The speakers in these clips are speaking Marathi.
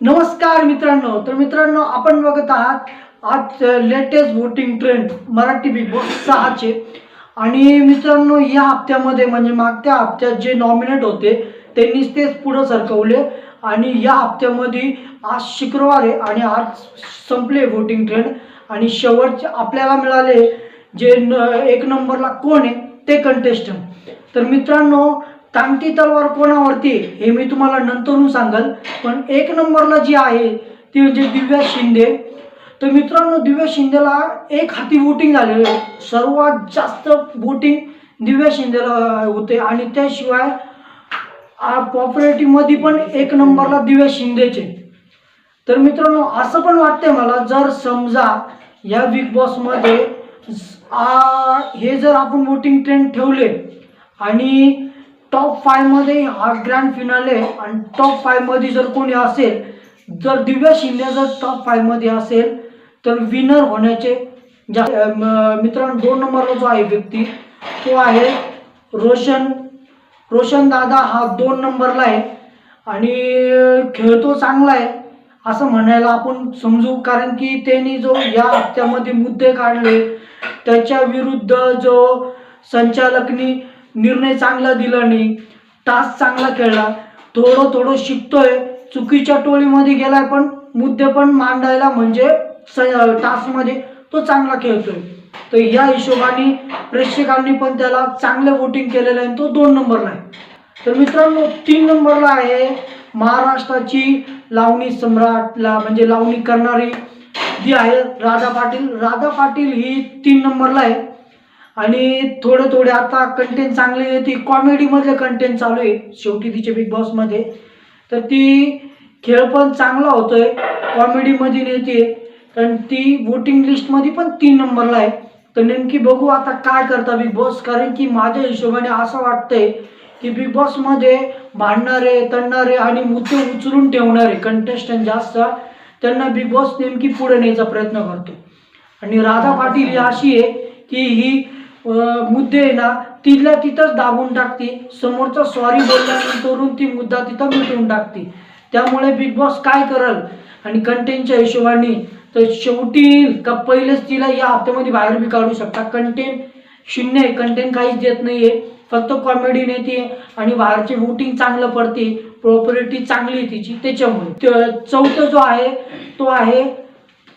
नमस्कार मित्रांनो. तर मित्रांनो आपण बघत आहात आज latest voting trend Marathi Bigg Boss सहाचे. आणि मित्रांनो या हप्त्यामध्ये म्हणजे मागच्या हप्त्यात जे नॉमिनेट होते त्यांनीच तेच पुढं सरकवले. आणि या हप्त्यामध्ये आज शुक्रवार आहे आणि आज संपले वोटिंग ट्रेंड आणि शेवटचे आपल्याला मिळाले जे न एक नंबरला कोण आहे ते कंटेस्टंट तर मित्रांनो टांगती तलवार कोणावरती? हे मी तुम्हाला नंतरून सांगल. पण एक नंबरला जी आहे ती म्हणजे दिव्या शिंदे. तर मित्रांनो दिव्या शिंदेला एक हाती वोटिंग झालेलं आहे. सर्वात जास्त वोटिंग दिव्या शिंदेला होते. आणि त्याशिवाय पॉप्युलरिटीमध्ये पण एक नंबरला दिव्या शिंदेचे. तर मित्रांनो असं पण वाटतंय मला जर समजा या बिग बॉसमध्ये आ- हे जर आपण वोटिंग ट्रेंड ठेवले आणि टॉप फायमध्ये हा ग्रँड फिनाले आणि टॉप फायमध्ये जर कोणी असेल जर दिव्या शिंदे जर टॉप फायमध्ये असेल तर विनर होण्याचे जा म- मित्रांनो दोन नंबरला जो आहे व्यक्ती तो आहे रोशन. रोशन दादा हा दोन नंबरला आहे आणि खेळतो चांगला आहे असं म्हणायला आपण समजू. कारण की त्यांनी जो या हप्त्यामध्ये मुद्दे काढले त्याच्या विरुद्ध जो संचालकनी निर्णय चांगला दिला नाही टास्क चांगला खेळला थोडं थोडं शिकतोय चुकीच्या टोळीमध्ये गेलाय पण मुद्दे पण मांडायला म्हणजे स- टास्कमध्ये तो चांगला खेळतोय. तर या हिशोबाने प्रेक्षकांनी पण त्याला चांगलं वोटिंग केलेलं आहे आणि तो दोन नंबरला आहे. तर मित्रांनो तीन नंबरला आहे महाराष्ट्राची लावणी सम्राटला म्हणजे लावणी करणारी जी आहे राधा पाटील. राधा पाटील ही तीन नंबरला आहे. आणि थोडं थोडे आता कंटेंट चांगले येते कॉमेडीमधले कंटेंट चालू आहे शेवटी तिचे बिग बॉसमध्ये तर ती खेळ पण चांगला होतोय कॉमेडीमध्ये नेते. कारण ती वोटिंग लिस्टमध्ये पण तीन नंबरला आहे. तर नेमकी बघू आता काय करता बिग बॉस कारण की माझ्या हिशोबाने असं वाटतंय की बिग बॉसमध्ये भांडणारे तणणारे आणि मुद्दे उचलून ठेवणारे कंटेस्टंट जास्त त्यांना बिग बॉस नेमकी पुढे न्यायचा प्रयत्न करतो. आणि राधा पाटील ही अशी आहे की ही मुद्दे आहे ना तिला तिथंच दाबून टाकते. समोरचा सॉरी बोलल्यानंतरून ती मुद्दा तिथं मिटवून टाकते. त्यामुळे बिग बॉस काय करल? आणि कंटेंटच्या हिशोबाने तर शेवटी का पहिलेच तिला या हप्त्यामध्ये बाहेर बी काढू शकता. कंटेंट शून्य आहे कंटेंट काहीच देत नाहीये. फक्त कॉमेडी नेते आणि बाहेरचे वोटिंग चांगलं पडते. प्रॉपर्टी चांगली आहे तिची त्याच्यामुळे. त- चौथं जो आहे तो आहे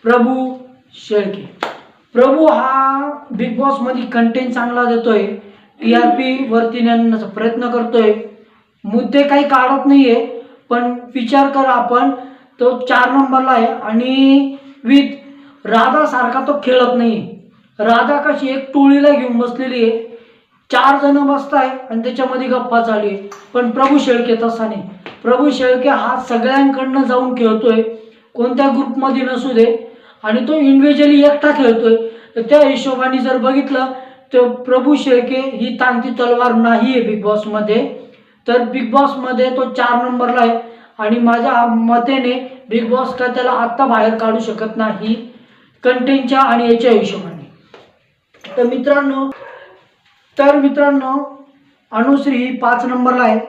प्रभू शेळके. प्रभू हा बिग बॉसमध्ये कंटेंट चांगला देतोय. टी आर पी वरती नेण्याचा प्रयत्न करतोय. मुद्दे काही काढत नाहीये पण विचार कर आपण. तो चार नंबरला आहे आणि विथ राधा सारखा तो खेळत नाही राधा कशी एक टोळीला घेऊन बसलेली आहे. चार जण बसताय आणि त्याच्यामध्ये गप्पा चालू आहे. पण प्रभू शेळके तसा नाही. प्रभू शेळके हा सगळ्यांकडनं जाऊन खेळतोय. कोणत्या ग्रुपमध्ये नसू दे. आणि तो इंडिव्हिज्युअली एकटा खेळतोय. तर त्या हिशोबाने जर बघितलं तर प्रभू शेळके ही तांती तलवार नाही आहे बिग बॉसमध्ये तर बिग बॉसमध्ये तो चार नंबरला आहे. आणि माझ्या मतेने बिग बॉस का त्याला आत्ता बाहेर काढू शकत नाही. कंटेंटच्या आणि याच्या हिशोबाने. तर मित्रांनो तर मित्रांनो अनुश्री ही पाच नंबरला आहे.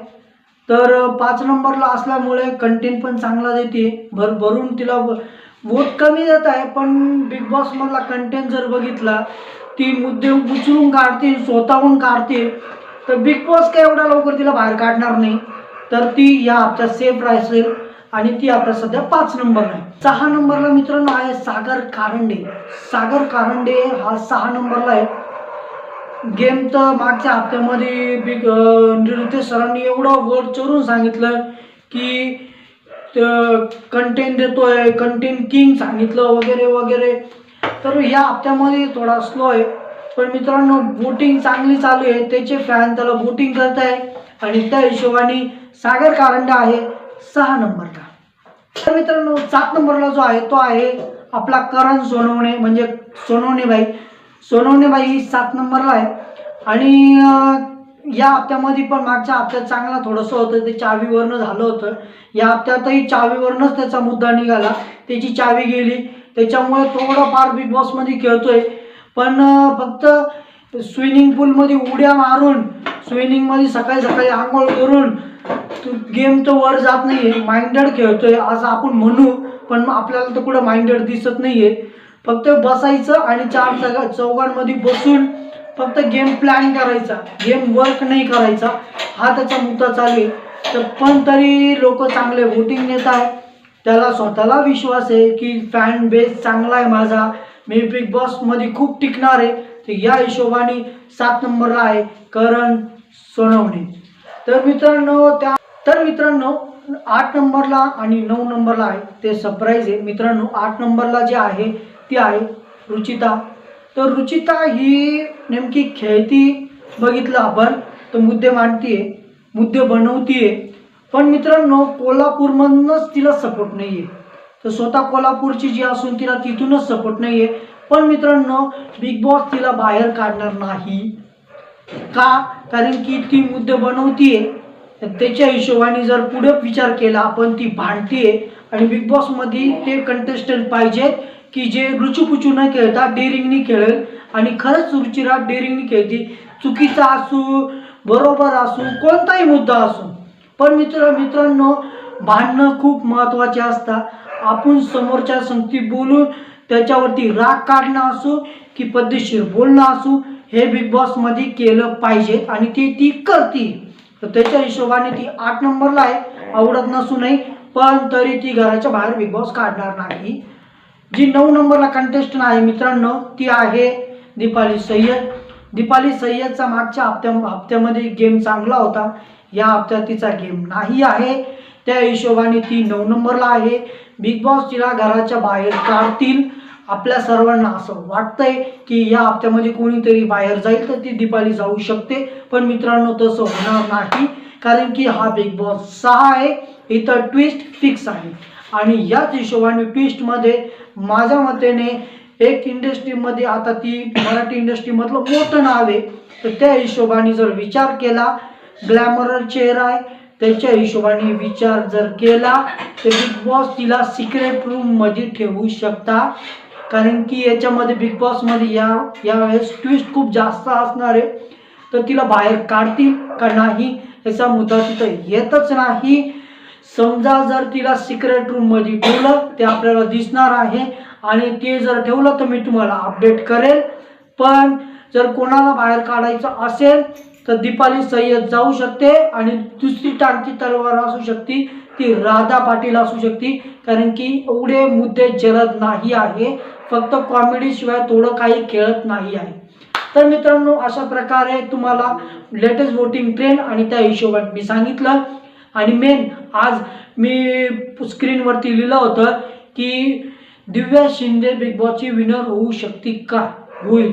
तर पाच नंबरला असल्यामुळे कंटेंट पण चांगला देते. भर भरून तिला वोट कमी जात आहे पण बिग बॉसमधला कंटेंट जर बघितला ती मुद्दे उचलून काढते स्वतःहून काढते तर बिग बॉस काय एवढा लवकर तिला बाहेर काढणार नाही. तर ती या हप्त्यात सेफ राहील आणि ती आता सध्या पाच नंबर आहे. सहा नंबरला मित्रांनो आहे सागर कारंडे. सागर कारंडे हा सहा नंबरला आहे. गेम तर मागच्या हप्त्यामध्ये बिग नृत्य सरांनी एवढं वर चोरून सांगितलं की कंटेंट देतोय कंटेंट किंग सांगितलं वगैरे वगैरे. तर या हप्त्यामध्ये थोडा स्लो आहे. पण मित्रांनो बोटिंग चांगली चालू आहे. त्याचे फॅन त्याला बोटिंग करत आहे आणि त्या हिशोबाने सागर कारंडा आहे. सहा नंबरला. तर मित्रांनो सात नंबरला जो आहे तो आहे आपला करण सोनवणे. म्हणजे सोनवणे बाई सोनवणे ही सात नंबरला आहे. आणि या हप्त्यामध्ये पण मागच्या हप्त्यात चांगला थोडंसं होतं ते चावीवरनं झालं होतं. या हप्त्यातही चावीवरनंच त्याचा मुद्दा निघाला. त्याची चावी गेली. त्याच्यामुळे थोडंफार बिग बॉसमध्ये खेळतोय. पण फक्त स्विमिंग पूलमध्ये उड्या मारून स्विमिंगमध्ये सकाळी सकाळी आंघोळ करून गेम तर वर जात नाही आहे माइंडेड खेळतोय असं आपण म्हणू. पण आपल्याला तर कुठं माइंडेड दिसत नाही आहे फक्त बसायचं आणि चार चौघा चौघांमध्ये बसून फक्त गेम प्लॅन करायचा. गेम वर्क नाही करायचा. हा त्याचा मुद्दा चालू आहे. तर पण तरी लोक चांगले वोटिंग नेत आहेत. त्याला स्वतःला विश्वास आहे की फॅन बेस चांगला आहे माझा. मी बिग बॉसमध्ये खूप टिकणार आहे. तर या हिशोबाने सात नंबरला आहे करण सोनवणे. तर मित्रांनो त्या तर मित्रांनो आठ नंबरला आणि नऊ नंबरला आहे. ते सरप्राईज आहे. मित्रांनो आठ नंबरला जे आहे ती आहे रुचिता. तर रुचिता ही नेमकी खेळती बघितलं आपण तर मुद्दे मांडतीये मुद्दे बनवतीये. पण मित्रांनो कोल्हापूरमधूनच तिला सपोर्ट नाही आहे तर स्वतः कोल्हापूरची जी असून तिला तिथूनच सपोर्ट नाही आहे पण मित्रांनो बिग बॉस तिला बाहेर काढणार नाही. का? कारण की ती मुद्दे बनवतीये. त्याच्या हिशोबाने जर पुढे विचार केला आपण ती भांडतीये. आणि बिग बॉसमध्ये ते कंटेस्टंट पाहिजेत. की जे रुचूपुचू न खेळता डेरिंगनी खेळेल. आणि खरंच रुचिरा डेरिंगनी खेळती. चुकीचा असू बरोबर असू कोणताही मुद्दा असू. पण मित्र मित्रांनो भांडणं खूप महत्त्वाचे असतात. आपण समोरच्या संगती बोलून त्याच्यावरती राग काढणं असो की पद्धतशीर बोलणं असो हे बिग बॉसमध्ये केलं पाहिजे आणि ते ती करते. तर त्याच्या हिशोबाने ती आठ नंबरला आहे. आवडत नसूनही पण तरी ती घराच्या बाहेर बिग बॉस काढणार नाही. जी नऊ नंबरला कंटेस्टंट आहे मित्रांनो ती आहे दीपाली सय्यद. दीपाली सय्यदचा मागच्या हप्त्या हप्त्यामध्ये गेम चांगला होता. या हप्त्यात तिचा गेम नाही आहे. त्या हिशोबाने ती नऊ नंबरला आहे. बिग बॉस तिला घराच्या बाहेर काढतील. आपल्या सर्वांना असं वाटतंय की या हप्त्यामध्ये कोणीतरी बाहेर जाईल तर ती दीपाली जाऊ शकते. पण मित्रांनो तसं होणार नाही. कारण की हा बिग बॉस सहा आहे. इथं ट्विस्ट फिक्स आहे. आणि याच हिशोबाने ट्विस्टमध्ये माझ्या मतेने एक इंडस्ट्रीमध्ये आता ती मराठी इंडस्ट्रीमधलं मोठं नाव आहे. तर त्या हिशोबाने जर विचार केला ग्लॅमरर चेहरा आहे त्याच्या हिशोबाने विचार जर केला तर बिग बॉस तिला सिक्रेट रूममध्ये ठेवू शकता. कारण की याच्यामध्ये बिग बॉसमध्ये या यावेळेस ट्विस्ट खूप जास्त असणार आहे. तर तिला बाहेर काढतील का नाही याचा मुद्दा तिथं येतच नाही. समजा जर तिला सिक्रेट रूममध्ये ठेवलं ते आपल्याला दिसणार आहे. आणि ते जर ठेवलं तर मी तुम्हाला अपडेट करेल. पण जर कोणाला बाहेर काढायचं असेल तर दीपाली सय्यद जाऊ शकते. आणि दुसरी टांगती तलवार असू शकते. ती राधा पाटील असू शकते. कारण की एवढे मुद्दे जलद नाही आहे. फक्त कॉमेडीशिवाय थोडं काही खेळत नाही आहे. तर मित्रांनो अशा प्रकारे तुम्हाला लेटेस्ट वोटिंग ट्रेंड आणि त्या हिशोबात मी सांगितलं. आणि मेन आज मी स्क्रीनवरती लिहिलं होतं की दिव्या शिंदे बिग बॉसची विनर होऊ शकते का? होईल.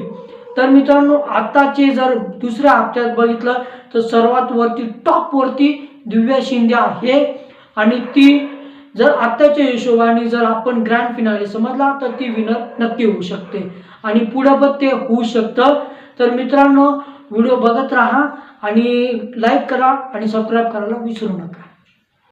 तर मित्रांनो आत्ताचे जर दुसऱ्या हप्त्यात बघितलं तर सर्वात वरती टॉपवरती दिव्या शिंदे आहे. आणि ती जर आत्ताच्या हिशोबाने जर आपण ग्रँड फिनाले समजला तर ती विनर नक्की होऊ शकते. आणि पुढं पण ते होऊ शकतं. तर मित्रांनो व्हिडिओ बघत राहा आणि लाईक करा आणि सबस्क्राईब करायला विसरू नका.